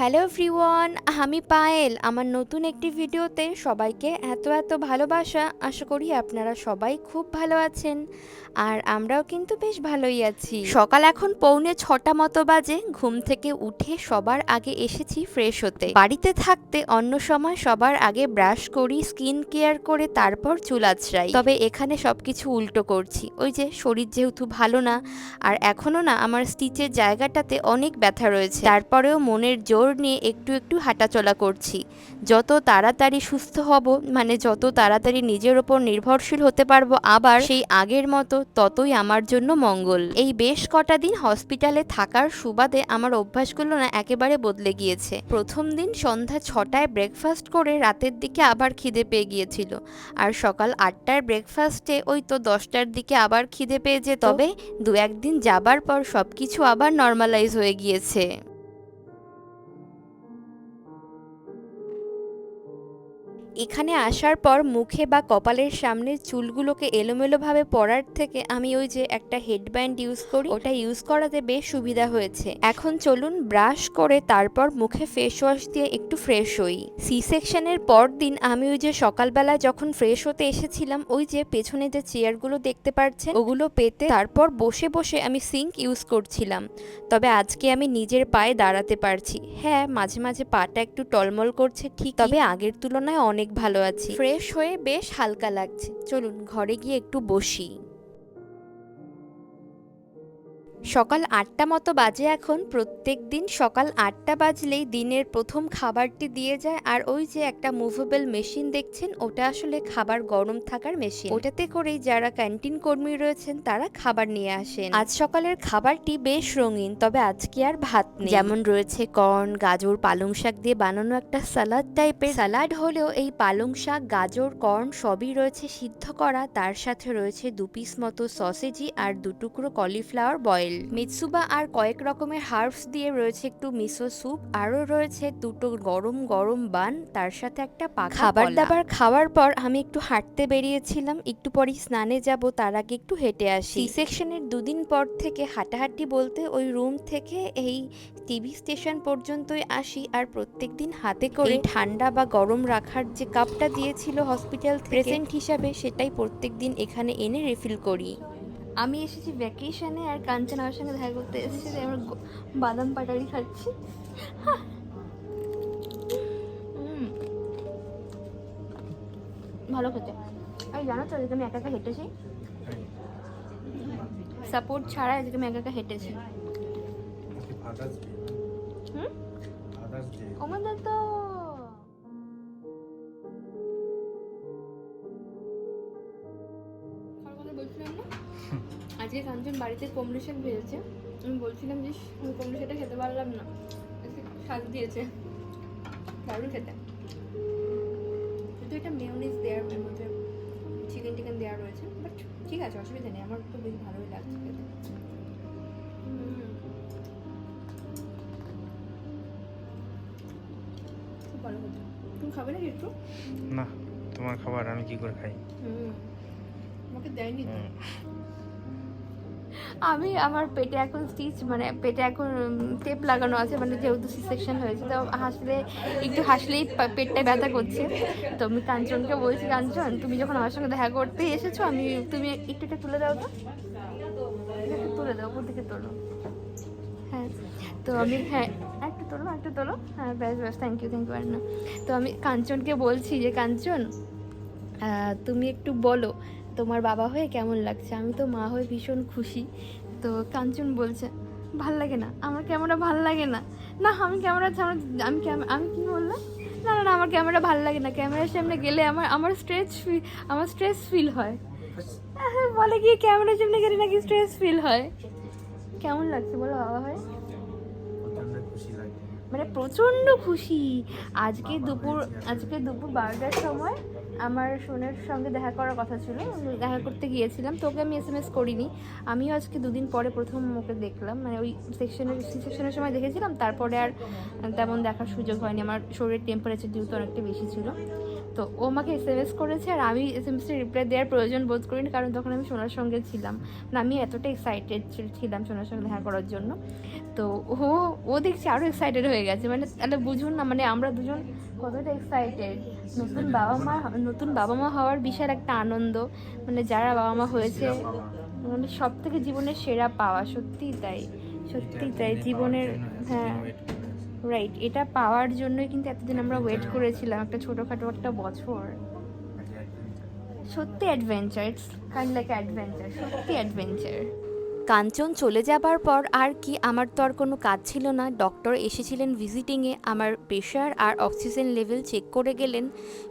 Hello everyone আমি পায়েল। আমার নতুন একটি ভিডিওতে সবাইকে এত এত ভালোবাসা। আশা করি আপনারা সবাই খুব ভালো আছেন। আর আমরাও কিন্তু বেশ ভালোই আছি। সকাল এখন পৌনে ছটা মতো বাজে। ঘুম থেকে উঠে সবার আগে এসেছি ফ্রেশ হতে। বাড়িতে থাকতে অন্য সময় সবার আগে ব্রাশ করি স্কিন কেয়ার করে তারপর চুল আঁচড়াই তবে এখানে সবকিছু উল্টো করছি। ওই যে শরীর যেহেতু ভালো না, আর এখনও না আমার স্টিচের জায়গাটাতে অনেক ব্যথা রয়েছে। তারপরেও মনের জোর নিয়ে একটু একটু হাঁটাচলা করছি। যত তাড়াতাড়ি সুস্থ হব মানে যত তাড়াতাড়ি নিজের ওপর নির্ভরশীল হতে পারব, আবার সেই আগের মতো ততই আমার জন্য মঙ্গল। এই বেশ কটা দিন হসপিটালে থাকার সুবাদে আমার অভ্যাসগুলো না একেবারে বদলে গিয়েছে। প্রথম দিন সন্ধ্যা ছটায় ব্রেকফাস্ট করে রাতের দিকে আবার খিদে পেয়ে গিয়েছিল। আর সকাল আটটার ব্রেকফাস্টে ওই তো দশটার দিকে আবার খিদে পেয়ে যেত। তবে দু একদিন যাবার পর সবকিছু আবার নর্মালাইজ হয়ে গিয়েছে। এখানে আসার পর মুখে বা কপালের সামনের চুলগুলোকে এলোমেলোভাবে পরার থেকে আমি ওই যে একটা হেডব্যান্ড ইউজ করি, ওটা ইউজ করাতে বেশ সুবিধা হয়েছে। এখন চলুন ব্রাশ করে তারপর মুখে ফেস ওয়াশ দিয়ে একটু ফ্রেশ হই। সি সেকশনের পর দিন আমি ওই যে সকালবেলা যখন ফ্রেশ হতে এসেছিলাম, ওই যে পেছনে যে চেয়ারগুলো দেখতে পাচ্ছেন ওগুলো পেতে তারপর বসে বসে আমি সিঙ্ক ইউজ করছিলাম। তবে আজকে আমি নিজের পায়ে দাঁড়াতে পারছি। হ্যাঁ মাঝে মাঝে পাটা একটু টলমল করছে, ঠিক, তবে আগের তুলনায় অনেক ভালো আছি। ফ্রেশ হয়ে বেশ হালকা লাগছে। চলুন ঘরে গিয়ে একটু বসি। সকাল আটটা মতো বাজে এখন। প্রত্যেক দিন সকাল আটটা বাজলেই দিনের প্রথম খাবারটি দিয়ে যায়। আর ওই যে একটা মুভেবল মেশিন দেখছেন, ওটা আসলে খাবার গরম থাকার মেশিন ওটাতে করেই যারা ক্যান্টিন কর্মী রয়েছেন, তারা খাবার নিয়ে আসেন। আজ সকালের খাবারটি বেশ রঙিন, তবে আজকে আর ভাত নেই। যেমন রয়েছে কর্ন, গাজর, পালং শাক দিয়ে বানানো একটা সালাদ টাইপের। সালাড হলেও এই পালং শাক, গাজর, কর্ন সবই রয়েছে সিদ্ধ করা। তার সাথে রয়েছে দু পিস মতো সসেজি আর দু টুকরো কলিফ্লাওয়ার বয়েল মিৎসুবা আর কয়েক রকমের হার্বস দিয়ে রয়েছে একটু মিসো স্যুপ আরও রয়েছে দুটো গরম গরম বান তার সাথে একটা পাখা খাবার দাবার খাওয়ার পর আমি একটু হাঁটতে বেরিয়েছিলাম একটু পরেই স্নানে যাব তার আগে একটু হেঁটে আসি। সেকশনের দুদিন পর থেকে হাঁটাহাঁটি বলতে ওই রুম থেকে এই টিভি স্টেশন পর্যন্তই আসি আর প্রত্যেক দিন হাতে করে ঠান্ডা বা গরম রাখার যে কাপটা দিয়েছিল হসপিটাল প্রেজেন্ট হিসাবে সেটাই প্রত্যেক দিন এখানে এনে রিফিল করি। আমি এসেছি ভ্যাকেশনে আর কাঞ্চন আমার সঙ্গে দেখা করতে এসেছি তাই আমরা বাদাম পাটারি খাচ্ছি। ভালো খেতে। আর জানো তো আজকে আমি একা একা হেঁটেছি। সাপোর্ট ছাড়া আজকে আমি একা একা হেঁটেছি। হুম? আমাদের তো আজকে কাঞ্চন বাড়িতে কম্বিনেশন ভেজেছে আমি বলছিলাম যে আমি কম্বিনেশনটা খেতে পারলাম না। স্বাদ দিয়েছে। দারুণ খেতে। কিন্তু এটা মেয়নিজ দেওয়ার মধ্যে চিকেন টিকেন দেওয়া রয়েছে। বাট ঠিক আছে অসুবিধা নেই। আমার তো বেশ ভালোই লাগছে খেতে। ভালো তুমি খাবে না একটু? না তোমার খাবার আমি কি করে খাই? হুম। আমাকে দেয়নি তো। আমি আমার পেটে এখন স্টিচ মানে পেটে এখন টেপ লাগানো আছে মানে যেহেতু সি সেকশন হয়েছে তো হাসলে একটু হাসলেই পেটটা ব্যথা করছে। তো আমি কাঞ্চনকে বলছি কাঞ্চন তুমি যখন আমার সঙ্গে দেখা করতে এসেছ আমি তুমি একটু একটু তুলে দাও তো। একটু তুলে দাও ওপর দিকে তোলো। হ্যাঁ তো আমি হ্যাঁ একটু তোলো একটু তোলো। হ্যাঁ ব্যাস ব্যাস থ্যাংক ইউ থ্যাংক ইউ আর না তো আমি কাঞ্চনকে বলছি যে কাঞ্চন তুমি একটু বলো তোমার বাবা হয়ে কেমন লাগছে? আমি তো মা হয়ে ভীষণ খুশি। তো কাঞ্চন বলছে ভালো লাগে না আমার ক্যামেরা ভালো লাগে না। না আমি ক্যামেরা ছাড়া আমি আমি কি বললাম? না না না আমার ক্যামেরা ভালো লাগে না। ক্যামেরার সামনে গেলে আমার আমার স্ট্রেস আমার স্ট্রেস ফিল হয়। বলে কি ক্যামেরার সামনে গেলে নাকি স্ট্রেস ফিল হয়? কেমন লাগছে বলো বাবা হয় মানে প্রচণ্ড খুশি। আজকে দুপুর আজকে দুপুর বারোটার সময় আমার সোনের সঙ্গে দেখা করার কথা ছিল দেখা করতে গিয়েছিলাম তোকে আমি এস এম এস করিনি। আমিও আজকে দুদিন পরে প্রথম ওকে দেখলাম মানে ওই সেকশনের সেকশনের সময় দেখেছিলাম, তারপরে আর তেমন দেখার সুযোগ হয়নি, আমার শরীরের টেম্পারেচার যেহেতু অনেকটা বেশি ছিল। তো ও আমাকে এস এম এস করেছে আর আমি এস এম এসের রিপ্লাই দেওয়ার প্রয়োজন বোধ করিনি, কারণ তখন আমি সোনার সঙ্গে ছিলাম। মানে আমি এতটা এক্সাইটেড ছিলাম সোনার সঙ্গে দেখা করার জন্য। তো ও ও দেখছি আরও এক্সাইটেড হয়ে গেছে। মানে তাহলে বুঝুন না মানে আমরা দুজন কতটা এক্সাইটেড নতুন বাবা মা, নতুন বাবা মা হওয়ার বিশাল একটা আনন্দ। মানে যারা বাবা মা হয়েছে মানে সব থেকে জীবনের সেরা পাওয়া, সত্যিই তাই। সত্যিই তাই, জীবনের হ্যাঁ। রাইট এটা পাওয়ার জন্যই কিন্তু এতদিন আমরা ওয়েট করেছিলাম একটা ছোটোখাটো একটা বছর। সত্যি adventure it's kind like adventure সত্যি অ্যাডভেঞ্চার কাঞ্চন চলে যাবার পর আর কি আমার তো আর কোনো কাজ ছিল না। ডক্টর এসেছিলেন ভিজিটিংয়ে আমার প্রেশার আর অক্সিজেন লেভেল চেক করে গেলেন।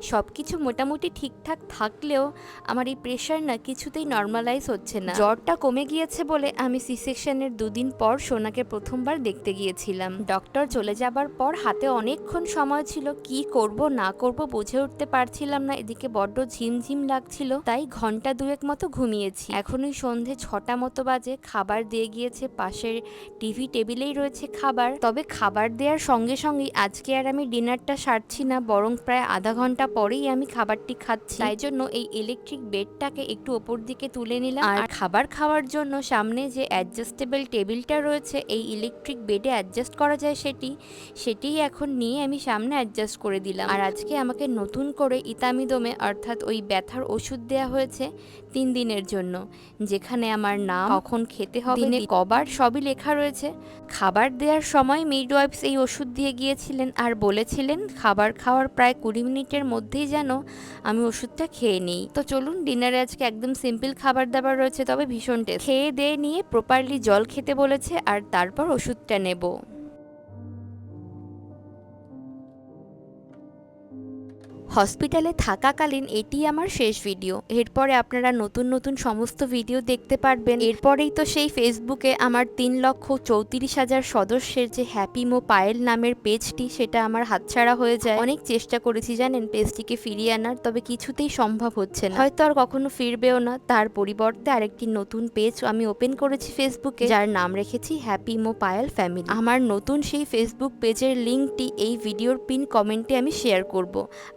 সব কিছু মোটামুটি ঠিকঠাক থাকলেও আমার এই প্রেশার না কিছুতেই নর্মালাইজ হচ্ছে না। জ্বরটা কমে গিয়েছে বলে আমি সি সেকশনের দুদিন পর সোনাকে প্রথমবার দেখতে গিয়েছিলাম। ডক্টর চলে যাবার পর হাতে অনেকক্ষণ সময় ছিল, কি করব, না করব বুঝে উঠতে পারছিলাম না। এদিকে বড্ড ঝিমঝিম লাগছিল, তাই ঘণ্টা দুয়েক মতো ঘুমিয়েছি। এখনই সন্ধে ছটা মতো বাজে খাবার দিয়ে গিয়েছে, পাশের টিভি টেবিলেই রয়েছে খাবার। তবে খাবার দেওয়ার সঙ্গে সঙ্গেই আজকে আর আমি ডিনারটা সারছি না, বরং প্রায় আধা ঘণ্টা পরেই আমি খাবারটি খাচ্ছি। তাই জন্য এই ইলেকট্রিক বেডটাকে একটু ওপর দিকে তুলে নিলাম। আর খাবার খাওয়ার জন্য সামনে যে অ্যাডজাস্টেবল টেবিলটা রয়েছে, এই ইলেকট্রিক বেডে অ্যাডজাস্ট করা যায় সেটি, সেটিই এখন নিয়ে আমি সামনে অ্যাডজাস্ট করে দিলাম। আর আজকে আমাকে নতুন করে ইতামিদমে, অর্থাৎ ওই ব্যথার ওষুধ দেওয়া হয়েছে তিন দিনের জন্য, যেখানে আমার নাম, কখন খেতে হবে দিনে কবার সবই লেখা রয়েছে। খাবার দেওয়ার সময় মিডওয়াইফস এই ওষুধ দিয়ে গিয়েছিলেন আর বলেছিলেন খাবার খাওয়ার প্রায় কুড়ি মিনিটের মধ্যেই যেন আমি ওষুধটা খেয়ে নিই। তো চলুন ডিনারে আজকে একদম সিম্পল খাবার দাবার রয়েছে তবে ভীষণ টেস্ট। খেয়ে দিয়ে নিয়ে প্রপারলি জল খেতে বলেছে আর তারপর ওষুধটা নেব। হসপিটালে থাকাকালীন এটি আমার শেষ ভিডিও। এরপরে আপনারা নতুন নতুন সমস্ত ভিডিও দেখতে পারবেন। এরপরেই তো সেই ফেসবুকে আমার তিন লক্ষ চৌত্রিশ হাজার সদস্যের যে হ্যাপি মো পায়েল নামের পেজটি, সেটা আমার হাতছাড়া হয়ে যায়। অনেক চেষ্টা করেছি জানেন পেজটিকে ফিরিয়ে আনার, তবে কিছুতেই সম্ভব হচ্ছে না। হয়তো আর কখনো ফিরবেও না। তার পরিবর্তে আরেকটি নতুন পেজ আমি ওপেন করেছি ফেসবুকে, যার নাম রেখেছি হ্যাপি মো পায়েল ফ্যামিলি। আমার নতুন সেই ফেসবুক পেজের লিঙ্কটি এই ভিডিওর পিন কমেন্টে আমি শেয়ার করব।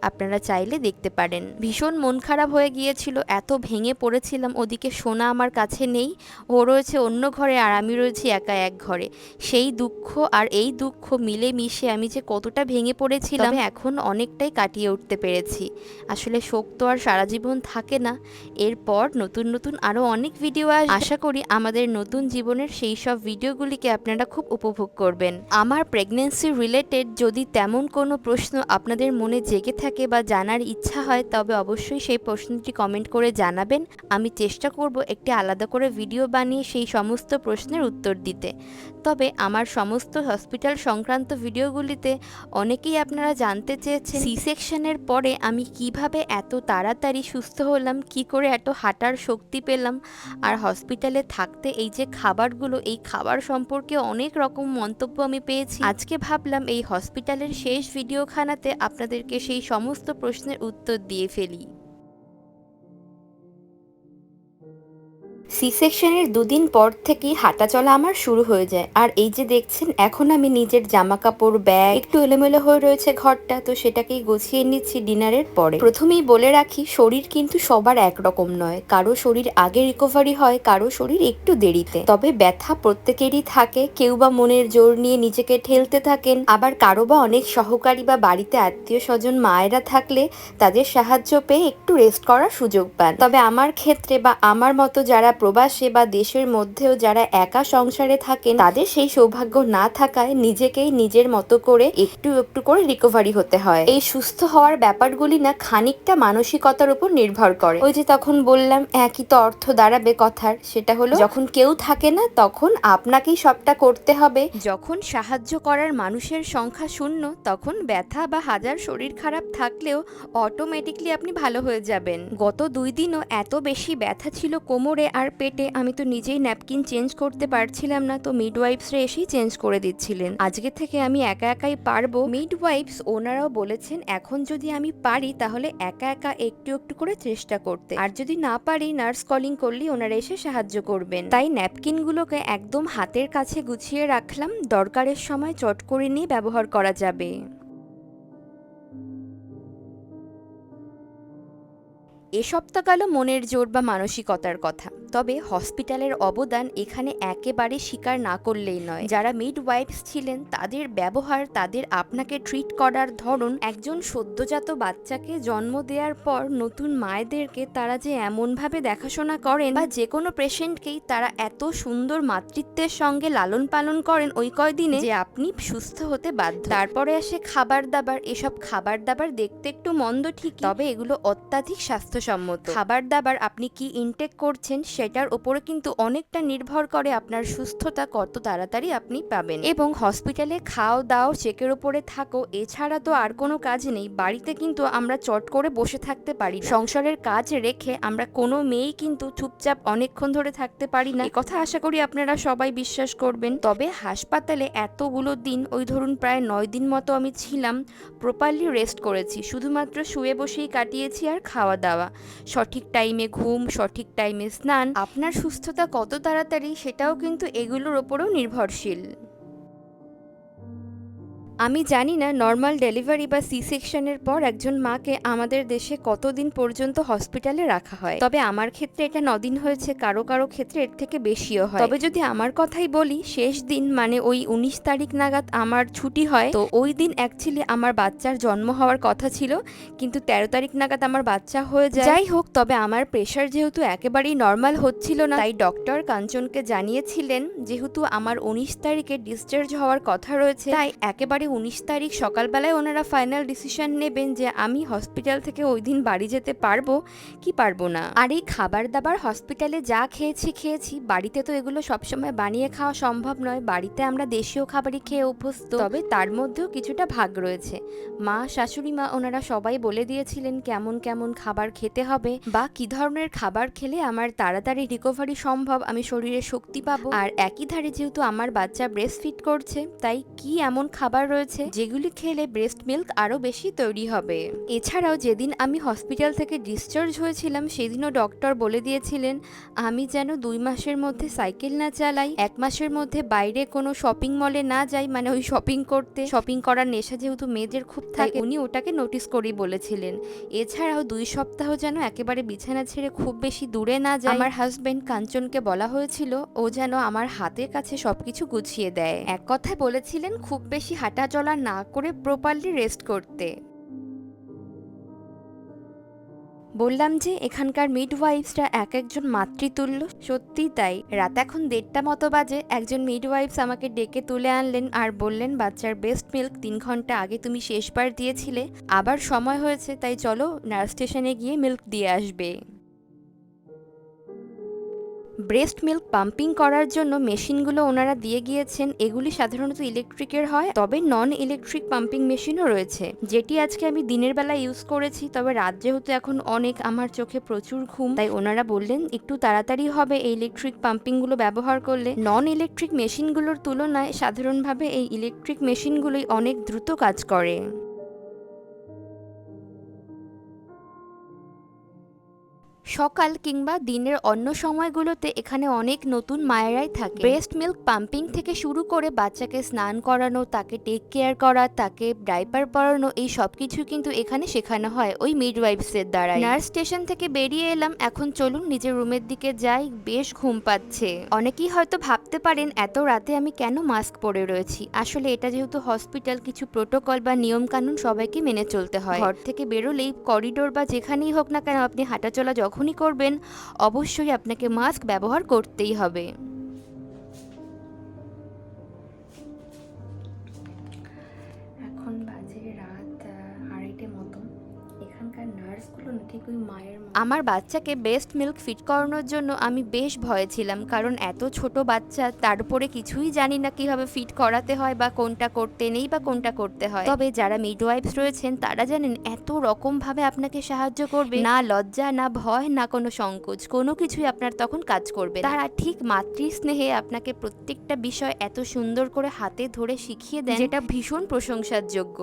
আপনারা চাইলে দেখতে পারেন। ভীষণ মন খারাপ হয়ে গিয়েছিল এত ভেঙে পড়েছিলাম ওদিকে সোনা আমার কাছে নেই ও রয়েছে অন্য ঘরে আর আমি রয়েছি একা এক ঘরে। সেই দুঃখ আর এই দুঃখ মিলে মিশে আমি যে কতটা ভেঙে পড়েছিলাম এখন অনেকটাই কাটিয়ে উঠতে পেরেছি। আসলে শোক তো আর সারা জীবন থাকে না। এরপর নতুন নতুন আরও অনেক ভিডিও আশা করি আমাদের নতুন জীবনের সেই সব ভিডিওগুলিকে আপনারা খুব উপভোগ করবেন। আমার প্রেগনেন্সি রিলেটেড যদি তেমন কোনো প্রশ্ন আপনাদের মনে জেগে থাকে বা জানার ইচ্ছা হয়, তবে অবশ্যই সেই প্রশ্নটি কমেন্ট করে জানাবেন। আমি চেষ্টা করব একটি আলাদা করে ভিডিও বানিয়ে সেই সমস্ত প্রশ্নের উত্তর দিতে। তবে আমার সমস্ত হসপিটাল সংক্রান্ত ভিডিওগুলিতে অনেকেই আপনারা জানতে চেয়েছেন সি সেকশনের পরে আমি কীভাবে এত তাড়াতাড়ি সুস্থ হলাম, কি করে এত হাঁটার শক্তি পেলাম, আর হসপিটালে থাকতে এই যে খাবারগুলো, এই খাবার সম্পর্কে অনেক রকম মন্তব্য আমি পেয়েছি। আজকে ভাবলাম এই হসপিটালের শেষ ভিডিওখানাতে আপনাদেরকে সেই সমস্ত প্রশ্নের উত্তর দিয়ে ফেলি। সি সেকশনের দুদিন পর থেকেই হাঁটা চলা আমার শুরু হয়ে যায়। আর এই যে দেখছেন, এখন আমি নিজের জামা কাপড় ব্যাগ, একটু এলোমেলো হয়ে রয়েছে ঘরটা, তো সেটাকেই গুছিয়ে নিচ্ছি ডিনারের পরে। প্রথমেই বলে রাখি, শরীর কিন্তু সবার একরকম নয়। কারও শরীর আগে রিকভারি হয়, কারও শরীর একটু দেরিতে। তবে ব্যথা প্রত্যেকেরই থাকে, কেউ বা মনের জোর নিয়ে নিজেকে ঠেলতে থাকেন। আবার কারও বা অনেক সহকারী বা বাড়িতে আত্মীয় স্বজন মায়েরা থাকলে তাদের সাহায্য পেয়ে একটু রেস্ট করার সুযোগ পান। তবে আমার ক্ষেত্রে বা আমার মতো যারা প্রবাসে বা দেশের মধ্যেও যারা একা সংসারে থাকেন, তাদের সেই সৌভাগ্য না থাকায় নিজেকেই নিজের মতো করে একটু একটু করে রিকভারি হতে হয়। এই সুস্থ হওয়ার ব্যাপারগুলি না খানিকটা মানসিকতার উপর নির্ভর করে। ওই যে তখন বললাম, একই তো অর্থ দাঁড়াবে কথার, সেটা হলো যখন কেউ থাকে না, তখন আপনাকেই সবটা করতে হবে। যখন সাহায্য করার মানুষের সংখ্যা শূন্য, তখন ব্যথা বা হাজার শরীর খারাপ থাকলেও অটোমেটিকলি আপনি ভালো হয়ে যাবেন। গত দুই দিনও এত বেশি ব্যথা ছিল কোমরে আর পেটে আমি তো নিজেই ন্যাপকিন চেঞ্জ করতে পারছিলাম না, তো মিড মিডওয়াইফসরা এসেই চেঞ্জ করে দিচ্ছিলেন। আজকে থেকে আমি একা একাই পারব, মিডওয়াইফস ওনারাও বলেছেন, এখন যদি আমি পারি তাহলে একা একা একটু একটু করে চেষ্টা করতে। আর যদি না পারি, নার্স কলিং করলেই ওনারা এসে সাহায্য করবেন। তাই ন্যাপকিনগুলোকে একদম হাতের কাছে গুছিয়ে রাখলাম, দরকারের সময় চট করে নিয়ে ব্যবহার করা যাবে। তো গেল মনের জোর বা মানসিকতার কথা। তবে হসপিটালের অবদান এখানে একেবারে স্বীকার না করলেই নয়। যারা মিড ওয়াইফস ছিলেন, তাদের ব্যবহার, তাদের আপনাকে ট্রিট করার ধরন, একজন সদ্যজাত বাচ্চাকে জন্ম দেওয়ার পর নতুন মায়েদেরকে তারা যে এমনভাবে দেখাশোনা করেন বা যে কোনো পেশেন্টকেই তারা এত সুন্দর মাতৃত্বের সঙ্গে লালন পালন করেন ওই কয়দিনে যে আপনি সুস্থ হতে বাধ্য। তারপরে আসে খাবার দাবার। এসব খাবার দাবার দেখতে একটু মন্দ ঠিক তবে এগুলো অত্যাধিক স্বাস্থ্যসম্মত। খাবার দাবার আপনি কি ইনটেক করছেন সেটার উপরে কিন্তু অনেকটা নির্ভর করে আপনার সুস্থতা কত তাড়াতাড়ি আপনি পাবেন। এবং হসপিটালে খাও দাও চেকের উপরে থাকো, এছাড়া তো আর কোনো কাজ নেই। বাড়িতে কিন্তু আমরা চট করে বসে থাকতে পারি। সংসারের কাজ রেখে আমরা কোনো মেয়েই কিন্তু চুপচাপ অনেকক্ষণ ধরে থাকতে পারি না। কথা আশা করি আপনারা সবাই বিশ্বাস করবেন। তবে হাসপাতালে এতগুলো দিন, ওই ধরুন প্রায় নয় দিন মতো আমি ছিলাম প্রপারলি রেস্ট করেছি। শুধুমাত্র শুয়ে বসেই কাটিয়েছি আর খাওয়া দাওয়া। সঠিক টাইমে ঘুম, সঠিক টাইমে স্নান, আপনার সুস্থতা কত তাড়াতাড়ি সেটাও কিন্তু এগুলোর ওপরেও নির্ভরশীল। আমি জানি না নর্মাল ডেলিভারি বা সি সেকশনের পর একজন মাকে আমাদের দেশে কতদিন পর্যন্ত হসপিটালে রাখা হয়। তবে আমার ক্ষেত্রে এটা নদিন হয়েছে, কারও কারও ক্ষেত্রে এর থেকে বেশিও হয়। তবে যদি আমার কথাই বলি, শেষ দিন মানে ওই উনিশ তারিখ নাগাদ আমার ছুটি হয়। তো ওই দিন অ্যাকচুয়ালি আমার বাচ্চার জন্ম হওয়ার কথা ছিল, কিন্তু তেরো তারিখ নাগাদ আমার বাচ্চা হয়ে যায়। যাই হোক, তবে আমার প্রেশার যেহেতু একেবারেই নর্মাল হচ্ছিল না, তাই ডক্টর কাঞ্চনকে জানিয়েছিলেন, যেহেতু আমার উনিশ তারিখে ডিসচার্জ হওয়ার কথা রয়েছে, তাই একেবারে উনিশ তারিখ সকালবেলায় ওনারা ফাইনাল ডিসিশন নেবেন যে আমি হসপিটাল থেকে ওই দিন বাড়ি যেতে পারব কি পারব না। আর এই খাবার দাবার হসপিটালে যা খেয়েছি খেয়েছি, বাড়িতে তো এগুলো সবসময় বানিয়ে খাওয়া সম্ভব নয়। বাড়িতে আমরা দেশীয় খাবারই খেয়ে অভ্যস্ত। তবে তার মধ্যেও কিছুটা ভাগ রয়েছে। মা, শাশুড়ি মা ওনারা সবাই বলে দিয়েছিলেন কেমন কেমন খাবার খেতে হবে বা কি ধরনের খাবার খেলে আমার তাড়াতাড়ি রিকভারি সম্ভব, আমি শরীরে শক্তি পাবো। আর একই ধারে যেহেতু আমার বাচ্চা ব্রেস্ট ফিট করছে, তাই কি এমন খাবার রয়েছে যেগুলি খেলে ব্রেস্ট মিল্ক আরও বেশি তৈরি হবে। এছাড়াও যেদিন আমি হসপিটাল থেকে ডিসচার্জ হয়েছিলাম সেদিনও ডক্টর বলে দিয়েছিলেন আমি যেন দুই মাসের মধ্যে সাইকেল না চালাই এক মাসের মধ্যে বাইরে কোনো শপিং মলে না যাই মানে ওই শপিং করতে। শপিং করার নেশা যেহেতু মেয়েদের খুব থাকে উনি ওটাকে নোটিস করেই বলেছিলেন। এছাড়াও দুই সপ্তাহ যেন একেবারে বিছানা ছেড়ে খুব বেশি দূরে না যায় আমার হাজবেন্ড কাঞ্চনকে বলা হয়েছিল ও যেন আমার হাতের কাছে সবকিছু গুছিয়ে দেয়। এক কথায় বলেছিলেন খুব বেশি হাঁটা চলা না করে প্রপারলি রেস্ট করতে। বললাম যে এখানকার মিড মিডওয়াইফসরা এক একজন মাতৃতুল্য। সত্যি তাই। রাত এখন দেড়টা মতো বাজে। একজন মিড মিডওয়াইফস আমাকে ডেকে তুলে আনলেন আর বললেন, বাচ্চার বেস্ট মিল্ক তিন ঘণ্টা আগে তুমি শেষবার দিয়েছিলে। আবার সময় হয়েছে, তাই চলো নার্স স্টেশনে গিয়ে মিল্ক দিয়ে আসবে। ব্রেস্ট মিল্ক পাম্পিং করার জন্য মেশিনগুলো ওনারা দিয়ে গিয়েছেন। এগুলি সাধারণত ইলেকট্রিকের হয়, তবে নন ইলেকট্রিক পাম্পিং মেশিনও রয়েছে, যেটি আজকে আমি দিনের বেলা ইউজ করেছি, তবে রাত যেহেতু এখন অনেক, আমার চোখে প্রচুর ঘুম, তাই ওনারা বললেন, একটু তাড়াতাড়ি হবে এই ইলেকট্রিক পাম্পিংগুলো ব্যবহার করলে। নন ইলেকট্রিক মেশিনগুলোর তুলনায় সাধারণভাবে এই ইলেকট্রিক মেশিনগুলোই অনেক দ্রুত কাজ করে। সকাল কিংবা দিনের অন্য সময়গুলোতে এখানে অনেক নতুন মায়েরাই থাকে। ব্রেস্ট মিল্ক পাম্পিং থেকে শুরু করে বাচ্চাকে স্নান করানো, তাকে টেক কেয়ার করা, তাকে ডাইপার পরানো, এই সব কিছু কিন্তু এখানে শেখানো হয় ওই মিড মিডওয়াইফসের দ্বারা নার্স স্টেশন থেকে বেরিয়ে এলাম, এখন চলুন নিজের রুমের দিকে যাই, বেশ ঘুম পাচ্ছে। অনেকেই হয়তো ভাবতে পারেন, এত রাতে আমি কেন মাস্ক পরে রয়েছি? আসলে এটা যেহেতু হসপিটাল, কিছু প্রোটোকল বা নিয়ম কানুন সবাইকে মেনে চলতে হয়। ঘর থেকে বেরোলেই করিডোর বা যেখানেই হোক না কেন আপনি হাঁটাচলা যখনই করবেন অবশ্যই আপনাকে মাস্ক ব্যবহার করতেই হবে। ঠিক ওই মায়ের আমার বাচ্চাকে বেস্ট মিল্ক ফিট করানোর জন্য আমি বেশ ভয়ে ছিলাম কারণ এত ছোট বাচ্চা তার উপরে কিছুই জানি না কীভাবে ফিট করাতে হয় বা কোনটা করতে নেই বা কোনটা করতে হয়। তবে যারা মিডওয়াইফস রয়েছেন তারা জানেন এত রকম ভাবে আপনাকে সাহায্য করবে। না লজ্জা না ভয় না কোনো সংকোচ কোনো কিছুই আপনার তখন কাজ করবে তারা ঠিক মাতৃ স্নেহে আপনাকে প্রত্যেকটা বিষয় এত সুন্দর করে হাতে ধরে শিখিয়ে দেন যেটা ভীষণ প্রশংসার যোগ্য।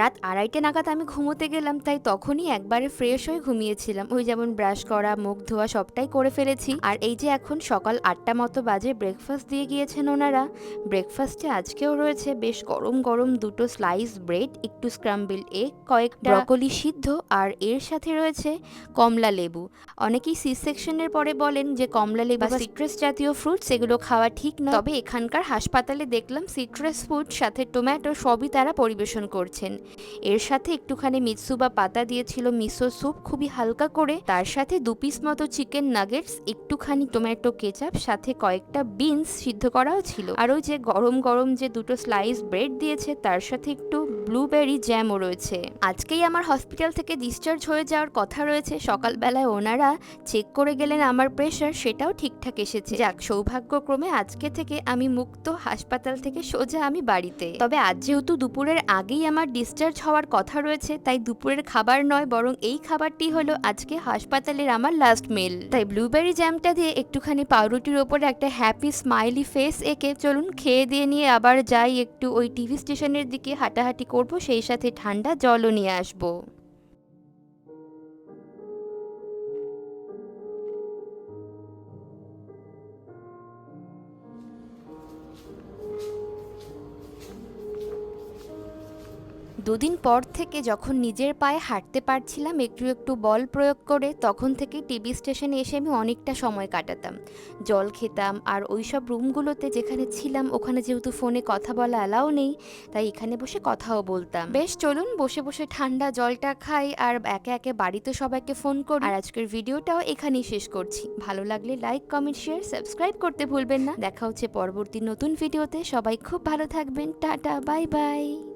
রাত আড়াইটে নাগাদ আমি ঘুমোতে গেলাম তাই তখনই একবারে ফ্রেশ হয়ে ঘুমিয়েছিলাম। ওই যেমন ব্রাশ করা মুখ ধোয়া সবটাই করে ফেলেছি। আর এই যে এখন সকাল আটটা মতো বাজে ব্রেকফাস্ট দিয়ে গিয়েছেন ওনারা। ব্রেকফাস্টে আজকেও রয়েছে বেশ গরম গরম দুটো স্লাইস ব্রেড একটু স্ক্রাম্বল এগ কয়েকটা ব্রকলি সিদ্ধ আর এর সাথে রয়েছে কমলা লেবু। অনেকেই সি সেকশনের পরে বলেন যে কমলা লেবু বা সিট্রাস জাতীয় ফ্রুটস এগুলো খাওয়া ঠিক নয়। তবে এখানকার হাসপাতালে দেখলাম সিট্রাস ফ্রুট সাথে টোম্যাটো সবই তারা পরিবেশন করছেন। এর সাথে একটুখানি মিৎসু বা পাতা দিয়েছিল মিসো স্যুপ, খুবই হালকা করে। তার সাথে দু পিস মতো চিকেন নাগেটস একটুখানি টমেটো কেচাপ সাথে কয়েকটা বিনস সিদ্ধ করাও ছিল। আর ওই যে গরম গরম যে দুটো স্লাইস ব্রেড দিয়েছে, তার সাথে একটু ব্লুবেরি জ্যামও রয়েছে। আজকেই আমার হসপিটাল থেকে ডিসচার্জ হয়ে যাওয়ার কথা রয়েছে। সকালবেলায় ওনারা চেক করে গেলেন আমার প্রেশার সেটাও ঠিকঠাক এসেছে। যাক, সৌভাগ্যক্রমে আজকে থেকে আমি মুক্ত, হাসপাতাল থেকে সোজা আমি বাড়িতে। তবে আজ যেহেতু দুপুরের আগেই আমার ডিসচার্জ হওয়ার কথা রয়েছে, তাই দুপুরের খাবার নয়, বরং এই খাবারটি হলো আজকে হাসপাতালের আমার লাস্ট মেল তাই ব্লুবেরি জ্যামটা দিয়ে একটুখানি পাউরুটির ওপরে একটা হ্যাপি স্মাইলি ফেস এঁকে চলুন, খেয়ে দিয়ে নিয়ে আবার যাই একটু ওই টিভি স্টেশনের দিকে হাঁটাহাঁটি করব, সেই সাথে ঠান্ডা জলও নিয়ে আসব। দুদিন পর থেকে যখন নিজের পায়ে হাঁটতে পারছিলাম, একটু একটু বল প্রয়োগ করে তখন থেকে টিভি স্টেশনে এসে আমি অনেকটা সময় কাটাতাম। জল খেতাম আর ওই সব রুমগুলোতে যেখানে ছিলাম, ওখানে যেহেতু ফোনে কথা বলা অ্যালাও নেই, তাই এখানে বসে কথাও বলতাম। বেশ, চলুন বসে বসে ঠান্ডা জলটা খাই আর একে একে বাড়িতে সবাইকে ফোন করি। আর আজকের ভিডিওটাও এখানেই শেষ করছি। ভালো লাগলে লাইক, কমেন্ট, শেয়ার, সাবস্ক্রাইব করতে ভুলবেন না। দেখা হচ্ছে পরবর্তী নতুন ভিডিওতে। সবাই খুব ভালো থাকবেন। Tata, bye bye.